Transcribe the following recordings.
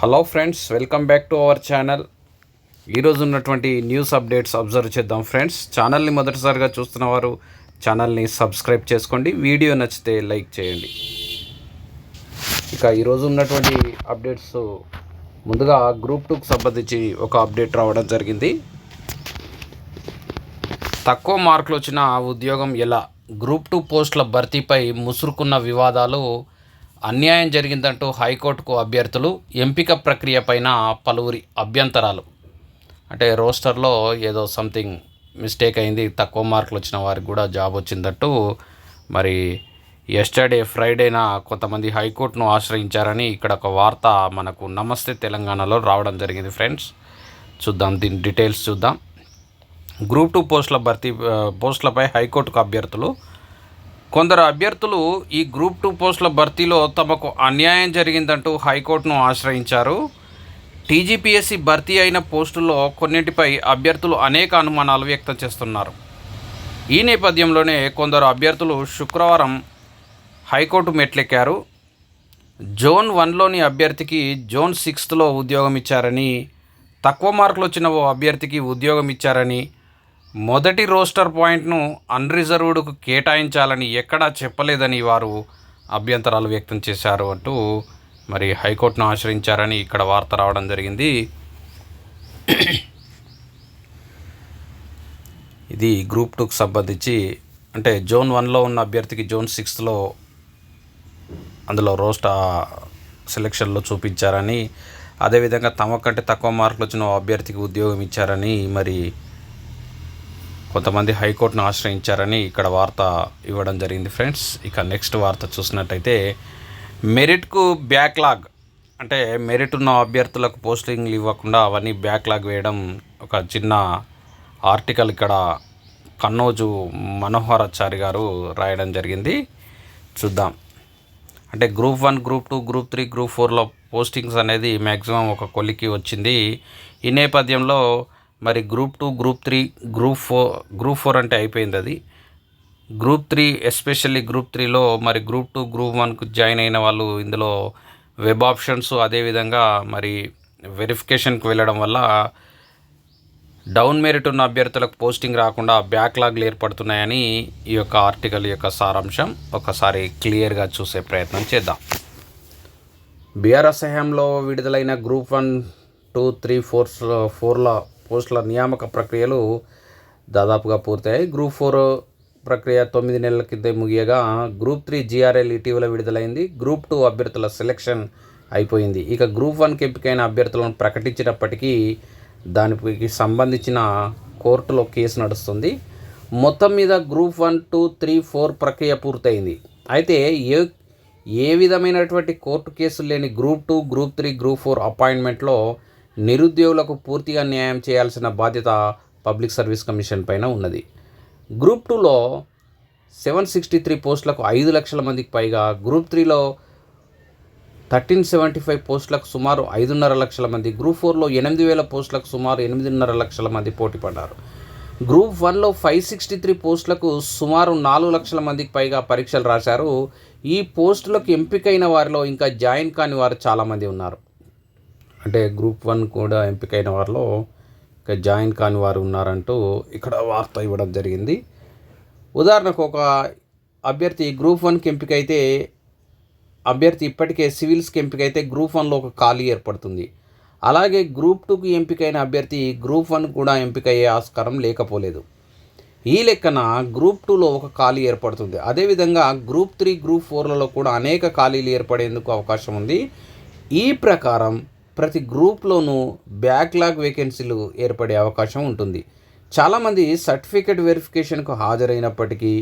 Hello friends welcome back to our channel ఈరోజు ఉన్నటువంటి news updates observe చేద్దాం friends ఛానల్ని మొదటిసారిగా చూస్తున్న వారు ఛానల్ని సబ్స్క్రైబ్ చేసుకోండి. వీడియో నచ్చితే లైక్ చేయండి. ఇక ఈరోజు ఉన్నటువంటి అప్డేట్స్ ముందుగా గ్రూప్ టూకి సంబంధించి ఒక అప్డేట్ రావడం జరిగింది. తక్కువ మార్కులు వచ్చిన ఉద్యోగం ఎలా? గ్రూప్ టూ పోస్టుల భర్తీపై ముసురుకున్న వివాదాలు అన్యాయం జరిగిందంటూ హైకోర్టుకు అభ్యర్థులు ఎంపిక ప్రక్రియ పైన పలువురి అభ్యంతరాలు. అంటే రోస్టర్లో ఏదో సంథింగ్ మిస్టేక్ అయింది తక్కువ మార్కులు వచ్చిన వారికి కూడా జాబ్ వచ్చిందట్టు మరి ఎస్టర్డే ఫ్రైడేన కొంతమంది హైకోర్టును ఆశ్రయించారని ఇక్కడ ఒక వార్త మనకు నమస్తే తెలంగాణలో రావడం జరిగింది ఫ్రెండ్స్. చూద్దాం దీని డీటెయిల్స్ చూద్దాం. గ్రూప్ టూ పోస్టుల భర్తీ పోస్టులపై హైకోర్టుకు అభ్యర్థులు కొందరు అభ్యర్థులు ఈ గ్రూప్ టూ పోస్టుల భర్తీలో తమకు అన్యాయం జరిగిందంటూ హైకోర్టును ఆశ్రయించారు. టీజీపీఎస్సీ భర్తీ అయిన పోస్టుల్లో కొన్నింటిపై అభ్యర్థులు అనేక అనుమానాలు వ్యక్తం చేస్తున్నారు. ఈ నేపథ్యంలోనే కొందరు అభ్యర్థులు శుక్రవారం హైకోర్టు మెట్లెక్కారు. జోన్ వన్లోని అభ్యర్థికి జోన్ సిక్స్త్లో ఉద్యోగం ఇచ్చారని తక్కువ మార్కులు వచ్చిన ఓ అభ్యర్థికి ఉద్యోగం ఇచ్చారని మొదటి రోస్టర్ పాయింట్ను అన్రిజర్వ్డ్కు కేటాయించాలని ఎక్కడా చెప్పలేదని వారు అభ్యంతరాలు వ్యక్తం చేశారు అంటూ మరి హైకోర్టును ఆశ్రయించారని ఇక్కడ వార్త రావడం జరిగింది. ఇది గ్రూప్ టూకి సంబంధించి అంటే జోన్ వన్లో ఉన్న అభ్యర్థికి జోన్ సిక్స్త్లో అందులో రోస్ట్ సెలెక్షన్లో చూపించారని అదేవిధంగా తమ కంటే తక్కువ మార్కులు వచ్చిన ఓ అభ్యర్థికి ఉద్యోగం ఇచ్చారని మరి కొంతమంది హైకోర్టును ఆశ్రయించారని ఇక్కడ వార్త ఇవ్వడం జరిగింది ఫ్రెండ్స్. ఇక నెక్స్ట్ వార్త చూసినట్టయితే మెరిట్కు బ్యాక్లాగ్ అంటే మెరిట్ ఉన్న అభ్యర్థులకు పోస్టింగ్లు ఇవ్వకుండా అవన్నీ బ్యాక్లాగ్ వేయడం ఒక చిన్న ఆర్టికల్ ఇక్కడ కన్నోజు మనోహరాచారి గారు రాయడం జరిగింది. చూద్దాం. అంటే group one group two group three group ఫోర్లో పోస్టింగ్స్ అనేది మ్యాక్సిమం ఒక కొలికి వచ్చింది. ఈ నేపథ్యంలో మరి group two group three group four group four అంటే అయిపోయింది అది. గ్రూప్ త్రీ ఎస్పెషల్లీ గ్రూప్ త్రీలో మరి గ్రూప్ టూ గ్రూప్ వన్కు జాయిన్ అయిన వాళ్ళు ఇందులో వెబ్ ఆప్షన్స్ అదేవిధంగా మరి వెరిఫికేషన్కి వెళ్ళడం వల్ల డౌన్ మెరిట్ ఉన్న అభ్యర్థులకు పోస్టింగ్ రాకుండా బ్యాక్లాగ్లు ఏర్పడుతున్నాయని ఈ యొక్క ఆర్టికల్ యొక్క సారాంశం ఒకసారి క్లియర్గా చూసే ప్రయత్నం చేద్దాం. బీఆర్ఎస్ హయాంలో విడుదలైన group one two three fours ఫోర్లో పోస్టుల నియామక ప్రక్రియలు దాదాపుగా పూర్తయ్యాయి. గ్రూప్ ఫోర్ ప్రక్రియ తొమ్మిది నెలల కింద ముగియగా గ్రూప్ త్రీ జీఆర్ఎల్ ఇటీవల విడుదలైంది. గ్రూప్ టూ అభ్యర్థుల సెలక్షన్ అయిపోయింది. ఇక గ్రూప్ వన్కి ఎంపికైన అభ్యర్థులను ప్రకటించినప్పటికీ దానికి సంబంధించిన కోర్టులో కేసు నడుస్తుంది. మొత్తం మీద group one two three four ప్రక్రియ పూర్తయింది. అయితే ఏ ఏ విధమైనటువంటి కోర్టు కేసులు లేని group two group three group four అపాయింట్మెంట్లో నిరుద్యోగులకు పూర్తిగా న్యాయం చేయాల్సిన బాధ్యత పబ్లిక్ సర్వీస్ కమిషన్ పైన ఉన్నది. గ్రూప్ టూలో సెవెన్ సిక్స్టీ త్రీ పోస్టులకు ఐదు లక్షల మందికి పైగా గ్రూప్ త్రీలో థర్టీన్ సెవెంటీ ఫైవ్ పోస్టులకు సుమారు ఐదున్నర లక్షల మంది గ్రూప్ ఫోర్లో ఎనిమిది వేల పోస్టులకు సుమారు ఎనిమిదిన్నర లక్షల మంది పోటీ పడ్డారు. గ్రూప్ వన్లో ఫైవ్ సిక్స్టీ త్రీ పోస్టులకు సుమారు నాలుగు లక్షల మందికి పైగా పరీక్షలు రాశారు. ఈ పోస్టులకు ఎంపికైన వారిలో ఇంకా జాయిన్ కాని వారు చాలామంది ఉన్నారు. అంటే గ్రూప్ వన్ కూడా ఎంపికైన వారిలో ఇంకా జాయిన్ కాని వారు ఉన్నారంటూ ఇక్కడ వార్త ఇవ్వడం జరిగింది. ఉదాహరణకు ఒక అభ్యర్థి గ్రూప్ వన్కి ఎంపికైతే అభ్యర్థి ఇప్పటికే సివిల్స్కి ఎంపికైతే గ్రూప్ వన్లో ఒక ఖాళీ ఏర్పడుతుంది. అలాగే గ్రూప్ టూకి ఎంపికైన అభ్యర్థి గ్రూప్ వన్ కూడా ఎంపికయ్యే ఆస్కారం లేకపోలేదు. ఈ లెక్కన గ్రూప్ టూలో ఒక ఖాళీ ఏర్పడుతుంది. అదేవిధంగా గ్రూప్ త్రీ గ్రూప్ ఫోర్లలో కూడా అనేక ఖాళీలు ఏర్పడేందుకు అవకాశం ఉంది. ఈ ప్రకారం ప్రతి గ్రూప్లోనూ బ్యాక్లాగ్ వేకెన్సీలు ఏర్పడే అవకాశం ఉంటుంది. చాలామంది సర్టిఫికేట్ వెరిఫికేషన్కు హాజరైనప్పటికీ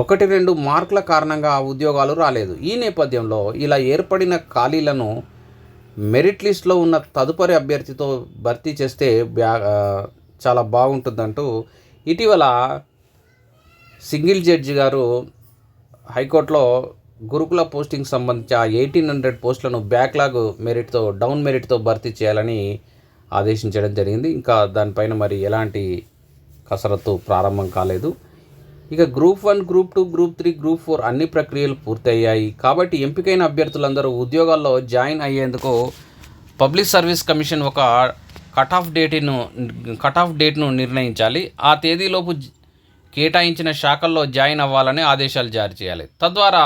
ఒకటి రెండు మార్కుల కారణంగా ఉద్యోగాలు రాలేదు. ఈ నేపథ్యంలో ఇలా ఏర్పడిన ఖాళీలను మెరిట్ లిస్ట్లో ఉన్న తదుపరి అభ్యర్థితో భర్తీ చేస్తే బ్యా చాలా బాగుంటుందంటూ ఇటీవల సింగిల్ జడ్జి గారు హైకోర్టులో గురుకుల పోస్టింగ్ సంబంధించి ఆ ఎయిటీన్ హండ్రెడ్ పోస్టులను బ్యాక్లాగ్ మెరిట్తో డౌన్ మెరిట్తో భర్తీ చేయాలని ఆదేశించడం జరిగింది. ఇంకా దానిపైన మరి ఎలాంటి కసరత్తు ప్రారంభం కాలేదు. ఇక group one group two group three group four అన్ని ప్రక్రియలు పూర్తయ్యాయి. కాబట్టి ఎంపికైన అభ్యర్థులందరూ ఉద్యోగాల్లో జాయిన్ అయ్యేందుకు పబ్లిక్ సర్వీస్ కమిషన్ ఒక కట్ ఆఫ్ డేట్ను కట్ ఆఫ్ డేట్ను నిర్ణయించాలి. ఆ తేదీలోపు కేటాయించిన శాఖల్లో జాయిన్ అవ్వాలని ఆదేశాలు జారీ చేయాలి. తద్వారా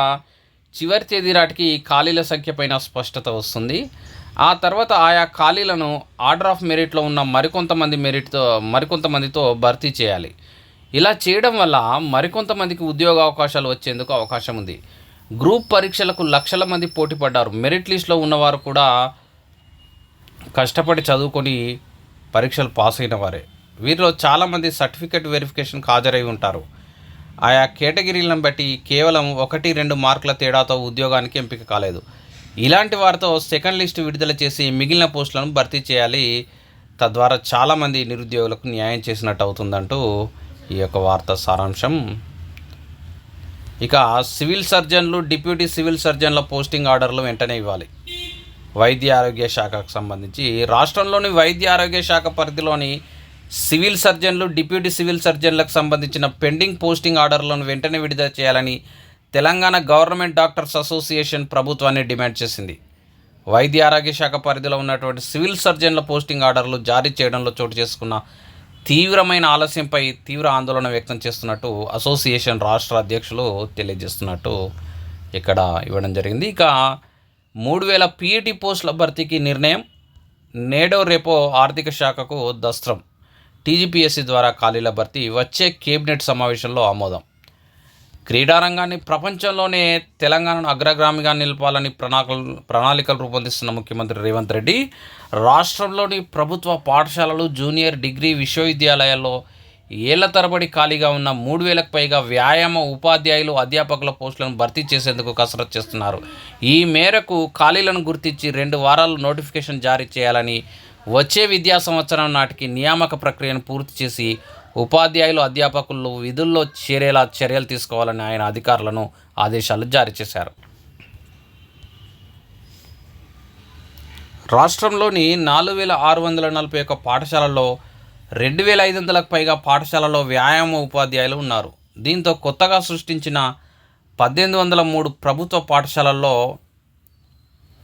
చివరి తేదీ నాటికి ఖాళీల సంఖ్య పైన స్పష్టత వస్తుంది. ఆ తర్వాత ఆయా ఖాళీలను ఆర్డర్ ఆఫ్ మెరిట్లో ఉన్న మరికొంతమంది మెరిట్తో మరికొంతమందితో భర్తీ చేయాలి. ఇలా చేయడం వల్ల మరికొంతమందికి ఉద్యోగ అవకాశాలు వచ్చేందుకు అవకాశం ఉంది. గ్రూప్ పరీక్షలకు లక్షల మంది పోటీ పడ్డారు. మెరిట్ లిస్ట్లో ఉన్నవారు కూడా కష్టపడి చదువుకొని పరీక్షలు పాస్ అయిన వారే. వీరిలో చాలామంది సర్టిఫికేట్ వెరిఫికేషన్కి హాజరై ఉంటారు. ఆయా కేటగిరీలను బట్టి కేవలం ఒకటి రెండు మార్కుల తేడాతో ఉద్యోగానికి ఎంపిక కాలేదు. ఇలాంటి వారితో సెకండ్ లిస్ట్ విడుదల చేసి మిగిలిన పోస్టులను భర్తీ చేయాలి. తద్వారా చాలామంది నిరుద్యోగులకు న్యాయం చేసినట్టు అవుతుందంటూ ఈ యొక్క వార్త సారాంశం. ఇక సివిల్ సర్జన్లు డిప్యూటీ సివిల్ సర్జన్ల పోస్టింగ్ ఆర్డర్లు వెంటనే ఇవ్వాలి. వైద్య ఆరోగ్య శాఖకు సంబంధించి రాష్ట్రంలోని వైద్య ఆరోగ్య శాఖ పరిధిలోని సివిల్ సర్జన్లు డిప్యూటీ సివిల్ సర్జన్లకు సంబంధించిన పెండింగ్ పోస్టింగ్ ఆర్డర్లను వెంటనే విడుదల చేయాలని తెలంగాణ గవర్నమెంట్ డాక్టర్స్ అసోసియేషన్ ప్రభుత్వాన్ని డిమాండ్ చేసింది. వైద్య ఆరోగ్య శాఖ పరిధిలో ఉన్నటువంటి సివిల్ సర్జన్ల పోస్టింగ్ ఆర్డర్లు జారీ చేయడంలో చోటు చేసుకున్న తీవ్రమైన ఆలస్యంపై తీవ్ర ఆందోళన వ్యక్తం చేస్తున్నట్టు అసోసియేషన్ రాష్ట్ర అధ్యక్షులు తెలియజేస్తున్నట్టు ఇక్కడ ఇవ్వడం జరిగింది. ఇక మూడు వేల పీఈటీ పోస్టుల భర్తీకి నిర్ణయం నేడో రేపో ఆర్థిక శాఖకు దస్త్రం. టీజీపీఎస్సీ ద్వారా ఖాళీల భర్తీ వచ్చే కేబినెట్ సమావేశంలో ఆమోదం. క్రీడారంగాన్ని ప్రపంచంలోనే తెలంగాణను అగ్రగామిగా నిలపాలని ప్రణాళికలు ప్రణాళికలు రూపొందిస్తున్న ముఖ్యమంత్రి రేవంత్ రెడ్డి రాష్ట్రంలోని ప్రభుత్వ పాఠశాలలు జూనియర్ డిగ్రీ విశ్వవిద్యాలయాల్లో ఏళ్ళ తరబడి ఖాళీగా ఉన్న మూడు వేలకు పైగా వ్యాయామ ఉపాధ్యాయులు అధ్యాపకుల పోస్టులను భర్తీ చేసేందుకు కసరత్తు చేస్తున్నారు. ఈ మేరకు ఖాళీలను గుర్తించి రెండు వారాలు నోటిఫికేషన్ జారీ చేయాలని వచ్చే విద్యా సంవత్సరం నాటికి నియామక ప్రక్రియను పూర్తి చేసి ఉపాధ్యాయులు అధ్యాపకులు విధుల్లో చేరేలా చర్యలు తీసుకోవాలని ఆయన అధికారులను ఆదేశాలు జారీ చేశారు. రాష్ట్రంలోని నాలుగు వేల ఆరు వందల నలభై ఒక్క పాఠశాలలో రెండు వేల ఐదు వందలకు పైగా పాఠశాలలో వ్యాయామ ఉపాధ్యాయులు ఉన్నారు. దీంతో కొత్తగా సృష్టించిన పద్దెనిమిది వందల మూడు ప్రభుత్వ పాఠశాలల్లో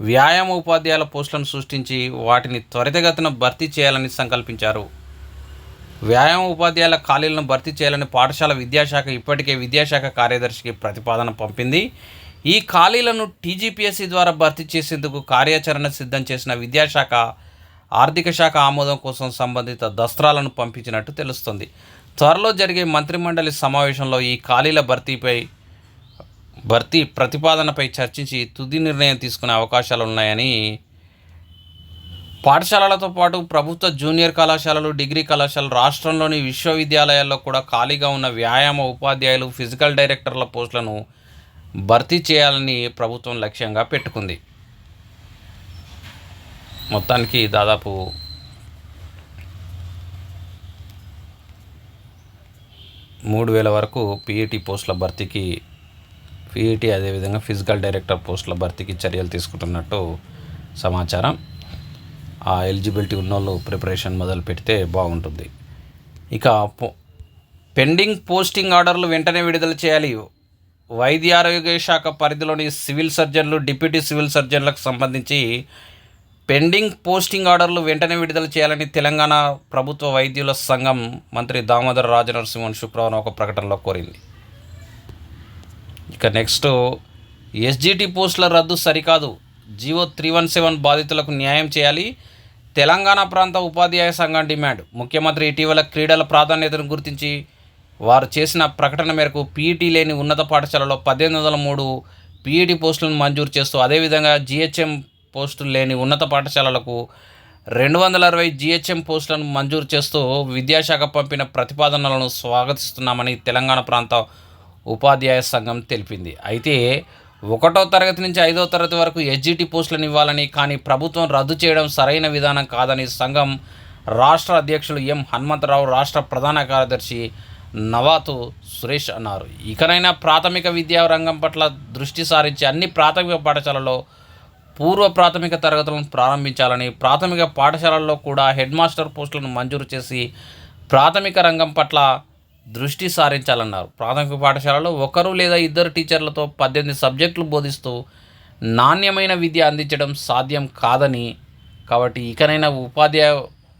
వ్యాయామ ఉపాధ్యాయుల పోస్టులను సృష్టించి వాటిని త్వరితగతిన భర్తీ చేయాలని సంకల్పించారు. వ్యాయామ ఉపాధ్యాయుల ఖాళీలను భర్తీ చేయాలని పాఠశాల విద్యాశాఖ ఇప్పటికే విద్యాశాఖ కార్యదర్శికి ప్రతిపాదన పంపింది. ఈ ఖాళీలను టీజీపీఎస్సీ ద్వారా భర్తీ చేసేందుకు కార్యాచరణ సిద్ధం చేసిన విద్యాశాఖ ఆర్థిక శాఖ ఆమోదం కోసం సంబంధిత దస్త్రాలను పంపించినట్టు తెలుస్తుంది. త్వరలో జరిగే మంత్రిమండలి సమావేశంలో ఈ ఖాళీల భర్తీపై భర్తీ ప్రతిపాదనపై చర్చించి తుది నిర్ణయం తీసుకునే అవకాశాలు ఉన్నాయని పాఠశాలలతో పాటు ప్రభుత్వ జూనియర్ కళాశాలలు డిగ్రీ కళాశాలలు రాష్ట్రంలోని విశ్వవిద్యాలయాల్లో కూడా ఖాళీగా ఉన్న వ్యాయామ ఉపాధ్యాయులు ఫిజికల్ డైరెక్టర్ల పోస్టులను భర్తీ చేయాలని ప్రభుత్వం లక్ష్యంగా పెట్టుకుంది. మొత్తానికి దాదాపు మూడు వేల వరకు పీఈటీ పోస్టుల భర్తీకి పీఈటీ అదేవిధంగా ఫిజికల్ డైరెక్టర్ పోస్టుల భర్తీకి చర్యలు తీసుకుంటున్నట్టు సమాచారం. ఆ ఎలిజిబిలిటీ ఉన్నోళ్ళు ప్రిపరేషన్ మొదలు పెడితే బాగుంటుంది. ఇక పెండింగ్ పోస్టింగ్ ఆర్డర్లు వెంటనే విడుదల చేయాలి. వైద్య ఆరోగ్య శాఖ పరిధిలోని సివిల్ సర్జన్లు డిప్యూటీ సివిల్ సర్జన్లకు సంబంధించి పెండింగ్ పోస్టింగ్ ఆర్డర్లు వెంటనే విడుదల చేయాలని తెలంగాణ ప్రభుత్వ వైద్యుల సంఘం మంత్రి దామోదర రాజనరసింహన్ శుక్రవారం ఒక ప్రకటనలో కోరింది. ఇక నెక్స్ట్ ఎస్జిటి పోస్టుల రద్దు సరికాదు. జీవో త్రీ వన్ సెవెన్ బాధితులకు న్యాయం చేయాలి. తెలంగాణ ప్రాంత ఉపాధ్యాయ సంఘం డిమాండ్. ముఖ్యమంత్రి ఇటీవల క్రీడల ప్రాధాన్యతను గుర్తించి వారు చేసిన ప్రకటన మేరకు పీఈటీ లేని ఉన్నత పాఠశాలలో పద్దెనిమిది వందల మూడు పీఈటీ పోస్టులను మంజూరు చేస్తూ అదేవిధంగా జిహెచ్ఎం పోస్టులు లేని ఉన్నత పాఠశాలలకు రెండు వందల అరవై జిహెచ్ఎం పోస్టులను మంజూరు చేస్తూ విద్యాశాఖ పంపిన ప్రతిపాదనలను స్వాగతిస్తున్నామని తెలంగాణ ప్రాంత ఉపాధ్యాయ సంఘం తెలిపింది. అయితే ఒకటో తరగతి నుంచి ఐదో తరగతి వరకు ఎస్జిటి పోస్టులను ఇవ్వాలని కానీ ప్రభుత్వం రద్దు చేయడం సరైన విధానం కాదని సంఘం రాష్ట్ర అధ్యక్షులు ఎం హనుమంతరావు రాష్ట్ర ప్రధాన కార్యదర్శి నవాతు సురేష్ అన్నారు. ఇకనైనా ప్రాథమిక విద్యా రంగం పట్ల దృష్టి సారించి అన్ని ప్రాథమిక పాఠశాలలో పూర్వ ప్రాథమిక తరగతులను ప్రారంభించాలని ప్రాథమిక పాఠశాలల్లో కూడా హెడ్ మాస్టర్ పోస్టులను మంజూరు చేసి ప్రాథమిక రంగం పట్ల దృష్టి సారించాలన్నారు. ప్రాథమిక పాఠశాలలో ఒకరు లేదా ఇద్దరు టీచర్లతో పద్దెనిమిది సబ్జెక్టులు బోధిస్తూ నాణ్యమైన విద్య అందించడం సాధ్యం కాదని కాబట్టి ఇకనైనా ఉపాధ్యాయ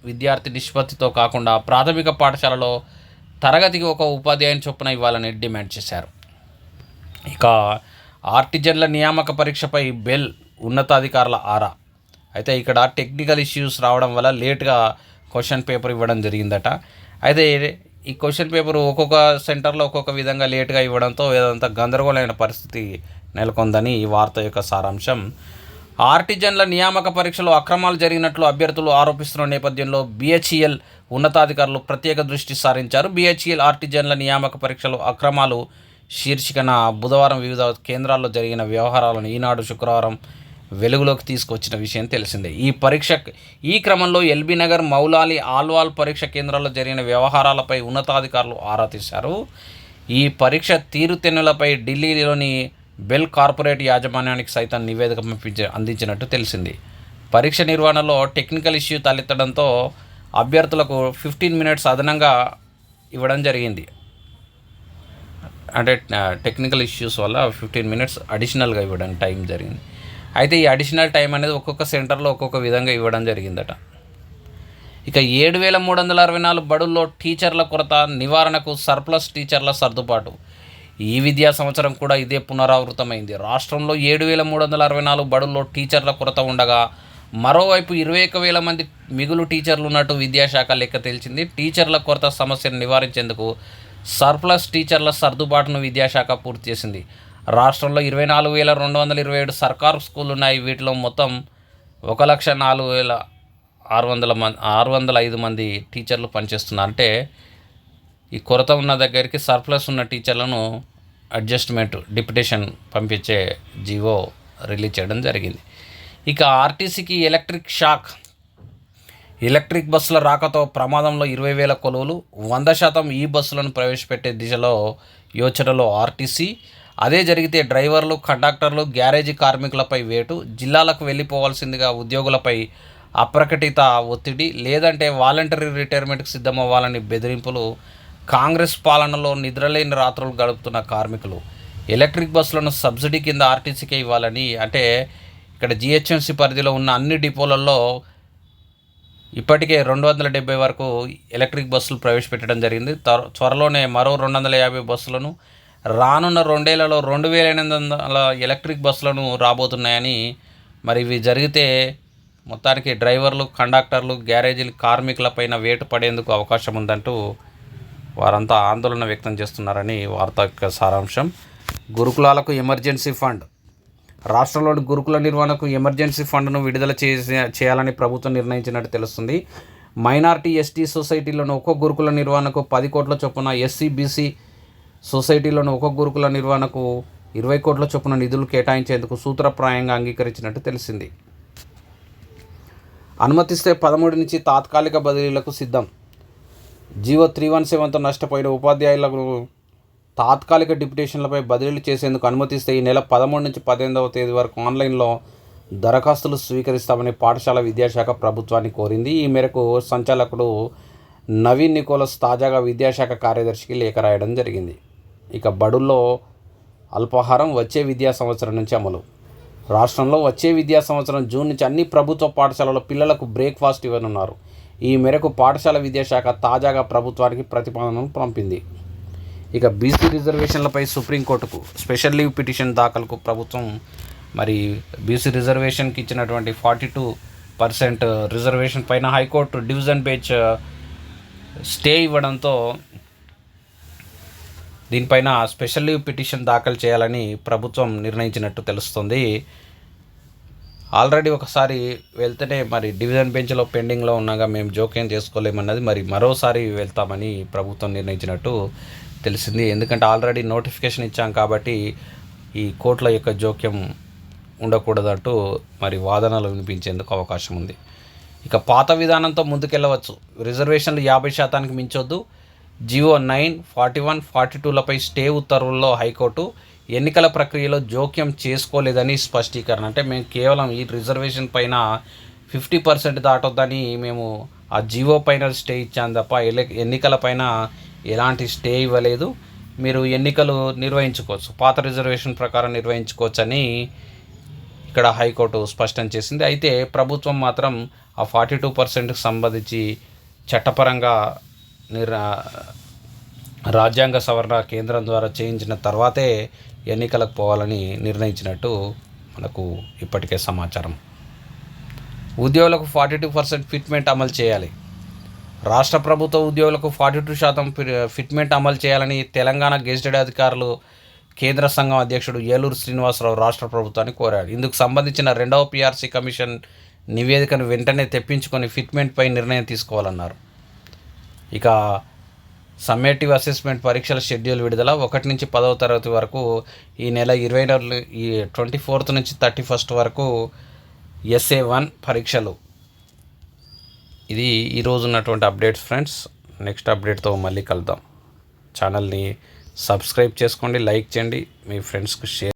విద్యార్థి నిష్పత్తితో కాకుండా ప్రాథమిక పాఠశాలలో తరగతికి ఒక ఉపాధ్యాయుని చొప్పున ఇవ్వాలని డిమాండ్ చేశారు. ఇక ఆర్టిజన్ల నియామక పరీక్షపై బెల్ ఉన్నతాధికారుల ఆరా. అయితే ఇక్కడ టెక్నికల్ ఇష్యూస్ రావడం వల్ల లేట్గా క్వశ్చన్ పేపర్ ఇవ్వడం జరిగిందట. అయితే ఈ క్వశ్చన్ పేపర్ ఒక్కొక్క సెంటర్లో ఒక్కొక్క విధంగా లేట్గా ఇవ్వడంతో ఏదంతా గందరగోళమైన పరిస్థితి నెలకొందని ఈ వార్త యొక్క సారాంశం. ఆర్టిజన్ల నియామక పరీక్షలో అక్రమాలు జరిగినట్లు అభ్యర్థులు ఆరోపిస్తున్న నేపథ్యంలో బిహెచ్ఈఎల్ ఉన్నతాధికారులు ప్రత్యేక దృష్టి సారించారు. బీహెచ్ఈఎల్ ఆర్టిజన్ల నియామక పరీక్షలో అక్రమాలు శీర్షికన బుధవారం వివిధ కేంద్రాల్లో జరిగిన వ్యవహారాలను ఈనాడు శుక్రవారం వెలుగులోకి తీసుకొచ్చిన విషయం తెలిసిందే. ఈ పరీక్ష ఈ క్రమంలో ఎల్బీ నగర్ మౌలాలి ఆల్వాల్ పరీక్ష కేంద్రాల్లో జరిగిన వ్యవహారాలపై ఉన్నతాధికారులు ఆరా తీశారు. ఈ పరీక్ష తీరుతెన్నులపై ఢిల్లీలోని బెల్ కార్పొరేట్ యాజమాన్యానికి సైతం నివేదిక పంపించి అందించినట్టు తెలిసింది. పరీక్ష నిర్వహణలో టెక్నికల్ ఇష్యూ తలెత్తడంతో అభ్యర్థులకు ఫిఫ్టీన్ మినిట్స్ అదనంగా ఇవ్వడం జరిగింది. అంటే టెక్నికల్ ఇష్యూస్ వల్ల ఫిఫ్టీన్ మినిట్స్ అడిషనల్గా ఇవ్వడం టైం జరిగింది. అయితే ఈ అడిషనల్ టైం అనేది ఒక్కొక్క సెంటర్లో ఒక్కొక్క విధంగా ఇవ్వడం జరిగిందట. ఇక ఏడు వేల మూడు వందల అరవై నాలుగు బడుల్లో టీచర్ల కొరత నివారణకు సర్ప్లస్ టీచర్ల సర్దుబాటు. ఈ విద్యా సంవత్సరం కూడా ఇదే పునరావృతమైంది. రాష్ట్రంలో ఏడు వేల మూడు వందల అరవై నాలుగు బడుల్లో టీచర్ల కొరత ఉండగా మరోవైపు ఇరవై ఒక వేల మంది మిగులు టీచర్లు ఉన్నట్టు విద్యాశాఖ లెక్క తెలిసింది టీచర్ల కొరత సమస్యను నివారించేందుకు సర్ప్లస్ టీచర్ల సర్దుబాటును విద్యాశాఖ పూర్తి చేసింది. రాష్ట్రంలో ఇరవై నాలుగు వేల రెండు వందల ఇరవై ఏడు సర్కారు స్కూళ్ళు ఉన్నాయి వీటిలో మొత్తం ఒక లక్ష నాలుగు వేల ఆరు వందల మంది ఆరు వందల ఐదు మంది టీచర్లు పనిచేస్తున్నారు. అంటే ఈ కొరత ఉన్న దగ్గరికి సర్ప్లస్ ఉన్న టీచర్లను అడ్జస్ట్మెంట్ డిప్యుటేషన్ పంపించే జీవో రిలీజ్ చేయడం జరిగింది. ఇక ఆర్టీసీకి ఎలక్ట్రిక్ షాక్. ఎలక్ట్రిక్ బస్సుల రాకతో ప్రమాదంలో ఇరవై వేల కొలువులు వంద శాతం ఈ బస్సులను ప్రవేశపెట్టే దిశలో యోచనలో ఆర్టీసీ. అదే జరిగితే డ్రైవర్లు కండక్టర్లు గ్యారేజీ కార్మికులపై వేటు జిల్లాలకు వెళ్ళిపోవాల్సిందిగా ఉద్యోగులపై అప్రకటిత ఒత్తిడి లేదంటే వాలంటరీ రిటైర్మెంట్కి సిద్ధమవ్వాలని బెదిరింపులు కాంగ్రెస్ పాలనలో నిద్రలేని రాత్రులు గడుపుతున్న కార్మికులు. ఎలక్ట్రిక్ బస్సులను సబ్సిడీ కింద ఆర్టీసీకే ఇవ్వాలని అంటే ఇక్కడ జిహెచ్ఎంసీ పరిధిలో ఉన్న అన్ని డిపోలలో ఇప్పటికే రెండు వందల డెబ్బై వరకు ఎలక్ట్రిక్ బస్సులు ప్రవేశపెట్టడం జరిగింది. త్వర- త్వరలోనే మరో రెండు వందల యాభై బస్సులను రానున్న రెండేళ్ళలో రెండు వేల ఎనిమిది వందల ఎలక్ట్రిక్ బస్సులను రాబోతున్నాయని మరి ఇవి జరిగితే మొత్తానికి డ్రైవర్లు కండక్టర్లు గ్యారేజీలు కార్మికులపైన వేటు పడేందుకు అవకాశం ఉందంటూ వారంతా ఆందోళన వ్యక్తం చేస్తున్నారని వార్త యొక్క సారాంశం. గురుకులాలకు ఎమర్జెన్సీ ఫండ్. రాష్ట్రంలోని గురుకుల నిర్వహణకు ఎమర్జెన్సీ ఫండ్ను విడుదల చేసే చేయాలని ప్రభుత్వం నిర్ణయించినట్టు తెలుస్తుంది. మైనార్టీ ఎస్టీ సొసైటీలను ఒక్కో గురుకుల నిర్వహణకు పది కోట్ల చొప్పున ఎస్సీ బీసీ సొసైటీలోని ఒక గురుకుల నిర్వహణకు ఇరవై కోట్ల చొప్పున నిధులు కేటాయించేందుకు సూత్రప్రాయంగా అంగీకరించినట్టు తెలిసింది. అనుమతిస్తే పదమూడు నుంచి తాత్కాలిక బదిలీలకు సిద్ధం. జీవో త్రీ వన్ సెవెన్తో నష్టపోయిన ఉపాధ్యాయులకు తాత్కాలిక డిప్యుటేషన్లపై బదిలీలు చేసేందుకు అనుమతిస్తే ఈ నెల పదమూడు నుంచి పద్దెనిమిదవ తేదీ వరకు ఆన్లైన్లో దరఖాస్తులు స్వీకరిస్తామని పాఠశాల విద్యాశాఖ ప్రభుత్వాన్ని కోరింది. ఈ మేరకు సంచాలకుడు నవీన్ నికోలస్ తాజాగా విద్యాశాఖ కార్యదర్శికి లేఖ రాయడం జరిగింది. ఇక బడుల్లో అల్పాహారం వచ్చే విద్యా సంవత్సరం నుంచి అమలు. రాష్ట్రంలో వచ్చే విద్యా సంవత్సరం జూన్ నుంచి అన్ని ప్రభుత్వ పాఠశాలలో పిల్లలకు బ్రేక్ఫాస్ట్ ఇవ్వనున్నారు. ఈ మేరకు పాఠశాల విద్యాశాఖ తాజాగా ప్రభుత్వానికి ప్రతిపాదనను పంపింది. ఇక బీసీ రిజర్వేషన్లపై సుప్రీంకోర్టుకు స్పెషల్ లీవ్ పిటిషన్ దాఖలకు ప్రభుత్వం మరి బీసీ రిజర్వేషన్కి ఇచ్చినటువంటి ఫార్టీ టూ పర్సెంట్ రిజర్వేషన్ పైన high court division bench stay ఇవ్వడంతో దీనిపైన స్పెషల్ లీవ్ పిటిషన్ దాఖలు చేయాలని ప్రభుత్వం నిర్ణయించినట్టు తెలుస్తుంది. ఆల్రెడీ ఒకసారి వెళ్తేనే మరి డివిజన్ బెంచ్లో పెండింగ్లో ఉన్నాగా మేము జోక్యం చేసుకోలేమన్నది మరి మరోసారి వెళ్తామని ప్రభుత్వం నిర్ణయించినట్టు తెలిసింది. ఎందుకంటే ఆల్రెడీ నోటిఫికేషన్ ఇచ్చాం కాబట్టి ఈ కోర్టుల యొక్క జోక్యం ఉండకూడదంటూ మరి వాదనలు వినిపించేందుకు అవకాశం ఉంది. ఇక పాత విధానంతో ముందుకెళ్ళవచ్చు రిజర్వేషన్లు యాభై శాతానికి మించొద్దు. G O nine forty one forty టూలపై stay ఉత్తర్వుల్లో హైకోర్టు ఎన్నికల ప్రక్రియలో జోక్యం చేసుకోలేదని స్పష్టీకరణ. అంటే మేము కేవలం ఈ రిజర్వేషన్ పైన ఫిఫ్టీ పర్సెంట్ దాటొద్దని మేము ఆ జివో పైన స్టే ఇచ్చాను తప్ప ఎన్నికల పైన ఎలాంటి స్టే ఇవ్వలేదు. మీరు ఎన్నికలు నిర్వహించుకోవచ్చు పాత రిజర్వేషన్ ప్రకారం నిర్వహించుకోవచ్చని ఇక్కడ హైకోర్టు స్పష్టం చేసింది. అయితే ప్రభుత్వం మాత్రం ఆ ఫార్టీ టూ పర్సెంట్కి సంబంధించి చట్టపరంగా నిరా రాజ్యాంగ సవరణ కేంద్రం ద్వారా చేయించిన తర్వాతే ఎన్నికలకు పోవాలని నిర్ణయించినట్టు మనకు ఇప్పటికే సమాచారం. ఉద్యోగులకు ఫార్టీ టూ పర్సెంట్ ఫిట్మెంట్ అమలు చేయాలి. రాష్ట్ర ప్రభుత్వ ఉద్యోగులకు ఫార్టీ టూ శాతం ఫిట్మెంట్ అమలు చేయాలని తెలంగాణ గెజిటెడ్ అధికారులు కేంద్ర సంఘం అధ్యక్షుడు ఏలూరు శ్రీనివాసరావు రాష్ట్ర ప్రభుత్వాన్ని కోరాడు ఇందుకు సంబంధించిన రెండవ పిఆర్సీ కమిషన్ నివేదికను వెంటనే తెప్పించుకొని ఫిట్మెంట్పై నిర్ణయం తీసుకోవాలన్నారు. ఇక సమ్మేటివ్ అసెస్మెంట్ పరీక్షల షెడ్యూల్ విడుదల ఒకటి నుంచి పదవ తరగతి వరకు ఈ నెల ఇరవై నెలలు ఈ ట్వంటీ ఫోర్త్ నుంచి థర్టీ ఫస్ట్ వరకు ఎస్ఏ వన్ పరీక్షలు. ఇది ఈరోజు ఉన్నటువంటి అప్డేట్స్ ఫ్రెండ్స్. నెక్స్ట్ అప్డేట్తో మళ్ళీ కలుద్దాం. ఛానల్ని సబ్స్క్రైబ్ చేసుకోండి లైక్ చేయండి. మీ ఫ్రెండ్స్కి షేర్